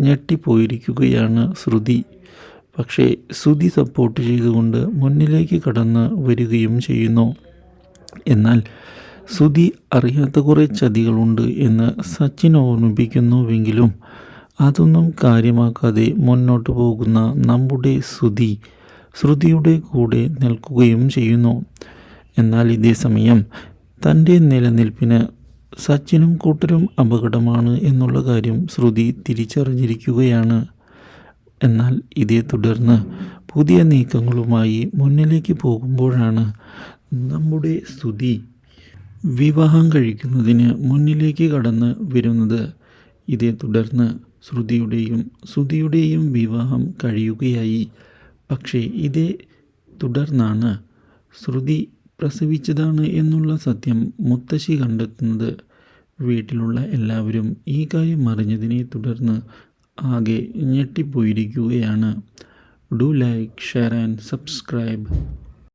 ഞെട്ടിപ്പോയിരിക്കുകയാണ് ശ്രുതി. പക്ഷേ ശ്രുതി സപ്പോർട്ട് ചെയ്തുകൊണ്ട് മുന്നിലേക്ക് കടന്ന് വരികയും ചെയ്യുന്നു. എന്നാൽ ശ്രുതി അറിയാത്ത കുറേ ചതികളുണ്ട് എന്ന് സച്ചിൻ ഓർമ്മിപ്പിക്കുന്നുവെങ്കിലും അതൊന്നും കാര്യമാക്കാതെ മുന്നോട്ട് പോകുന്ന നമ്മുടെ ശ്രുതി ശ്രുതിയുടെ കൂടെ നിൽക്കുകയും ചെയ്യുന്നു. എന്നാൽ ഇതേ സമയം തന്റെ നിലനിൽപ്പിന് സച്ചിനും കൂട്ടരും അപകടമാണ് എന്നുള്ള കാര്യം ശ്രുതി തിരിച്ചറിഞ്ഞിരിക്കുകയാണ്. എന്നാൽ ഇതേ തുടർന്ന് പുതിയ നീക്കങ്ങളുമായി മുന്നിലേക്ക് പോകുമ്പോഴാണ് നമ്മുടെ സ്തുതി വിവാഹം കഴിക്കുന്നതിന് മുന്നിലേക്ക് കടന്ന് വരുന്നത്. ഇതേ തുടർന്ന് ശ്രുതിയുടെയും ശ്രുതിയുടെയും വിവാഹം കഴിയുകയായി. പക്ഷേ ഇതേ തുടർന്നാണ് ശ്രുതി പ്രസവിച്ചതാണ് എന്നുള്ള സത്യം മുത്തശ്ശി കണ്ടെത്തുന്നത് വീട്ടിലുള്ള എല്ലാവരും ഈ കാര്യം അറിഞ്ഞതിനെ തുടർന്ന് ആകെ ഞെട്ടിപ്പോയിരിക്കുകയാണ്. Do like share and subscribe.